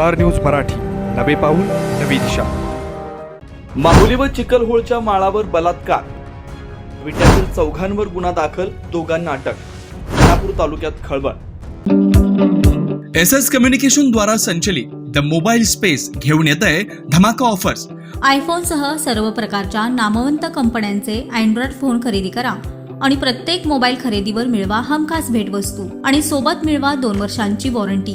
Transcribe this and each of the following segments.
Star news Marathi. नवे पाऊल नवी दिशा. माहुली व चिखलहोळच्या माळावर बलात्कार. विट्यातील चौघांवर गुन्हा दाखल दोघांना अटक. खानापूर तालुक्यात खळबळ. एस एस कम्युनिकेशन द्वारा संचलित द मोबाईल स्पेस घेऊन येत आहे धमाका ऑफर्स. आयफोनसह सर्व प्रकारच्या नामवंत कंपन्यांचे अँड्रॉइड फोन खरेदी करा आणि प्रत्येक मोबाईल खरेदीवर मिळवा हमखास भेटवस्तू आणि सोबत मिळवा दोन वर्षांची वॉरंटी.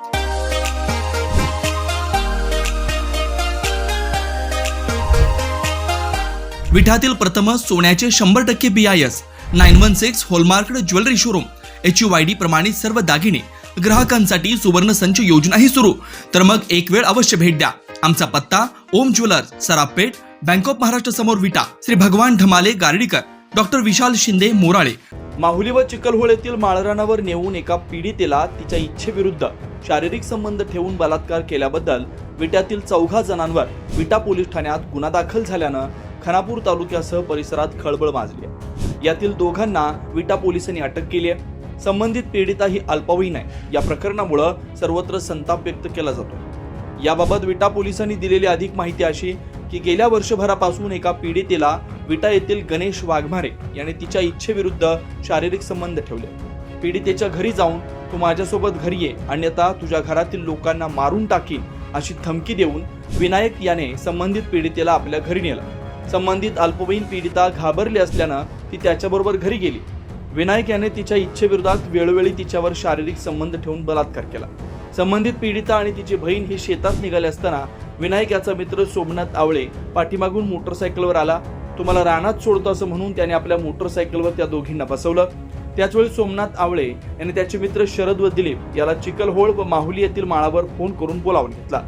विठातील प्रथम सोन्याचे शंभर टक्के B I S nine one six hallmarked jewellery showroom H U Y D प्रमाणित सर्व दागिने ग्राहकांसाठी सुवर्ण संच योजनाही सुरू. तर मग एक वेळ अवश्य भेट द्या. आमचा पत्ता Om jewellers Sarapeth bank of Maharashtra समोर विटा श्री भगवान ढमाले गार्डीकर डॉक्टर विशाल शिंदे मोराळे. माहुली व चिखलहोळ येथील माळरानावर नेऊन एका पीडितेला तिच्या इच्छेविरुद्ध शारीरिक संबंध ठेवून बलात्कार केल्याबद्दल विट्यातील चौघा जणांवर विटा पोलीस ठाण्यात गुन्हा दाखल झाल्यानं खानापूर तालुक्यासह परिसरात खळबळ माजली आहे. यातील दोघांना विटा पोलिसांनी अटक केली आहे. संबंधित पीडिता ही अल्पवयीन आहे. या प्रकरणामुळं सर्वत्र संताप व्यक्त केला जातो. याबाबत विटा पोलिसांनी दिलेली अधिक माहिती अशी की गेल्या वर्षभरापासून एका पीडितेला विटा येथील गणेश वाघमारे याने तिच्या इच्छेविरुद्ध शारीरिक संबंध ठेवले. पीडितेच्या घरी जाऊन तू माझ्यासोबत घरी ये अन्यथा तुझ्या घरातील लोकांना मारून टाकीन अशी धमकी देऊन विनायक याने संबंधित पीडितेला आपल्या घरी नेलं. संबंधित अल्पवयीन पीडिता घाबरली असल्यानं ती त्याच्याबरोबर घरी गेली. विनायक याने तिच्या इच्छेविरोधात वेळोवेळी तिच्यावर शारीरिक संबंध ठेवून बलात्कार केला. संबंधित पीडिता आणि तिची बहीण ही शेतात निघाले असताना विनायक याचा मित्र सोमनाथ आवळे पाठीमागून मोटरसायकलवर आला. तुम्हाला रानात सोडतो असं म्हणून त्याने आपल्या मोटरसायकलवर त्या दोघींना बसवलं. त्याचवेळी सोमनाथ आवळे यांनी त्याचे मित्र शरद व दिलीप याला चिकलहोळ व माहुली येथील माळावर फोन करून बोलावून घेतला.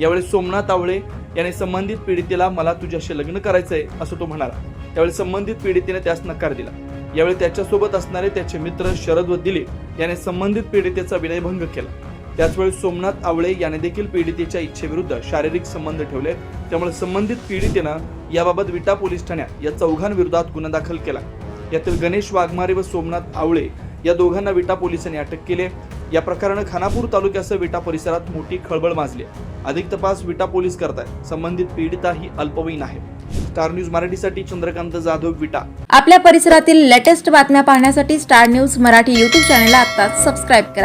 यावेळी सोमनाथ आवळे याने संबंधित पीडितेला मला तुझ्याशी लग्न करायचंय असं तो म्हणाला. त्यावेळी संबंधित पीडितेने त्यास नकार दिला. यावेळी त्याच्यासोबत असणारे त्याचे मित्र शरद व दिलीप याने संबंधित पीडितेचा विनयभंग केला. त्याचवेळी सोमनाथ आवळे याने देखील पीडितेच्या इच्छेविरुद्ध शारीरिक संबंध ठेवले. त्यामुळे संबंधित पीडितेनं याबाबत विटा पोलीस ठाण्यात या चौघांविरोधात गुन्हा दाखल केला. यातील गणेश वाघमारे व सोमनाथ आवळे या दोघांना विटा पोलिसांनी अटक केली. या प्रकरणानं खानापूर तालुक्यासह विटा परिसरात मोठी खळबळ माजली. आहे. अधिक तपास विटा पोलीस करतायत. संबंधित पीडिता ही अल्पवयीन आहे स्टार न्यूज मराठीसाठी चंद्रकांत जाधव विटा. आपल्या परिसरातील लेटेस्ट बातम्या पाहण्यासाठी स्टार न्यूज मराठी युट्यूब चॅनलला आता सबस्क्राईब करा.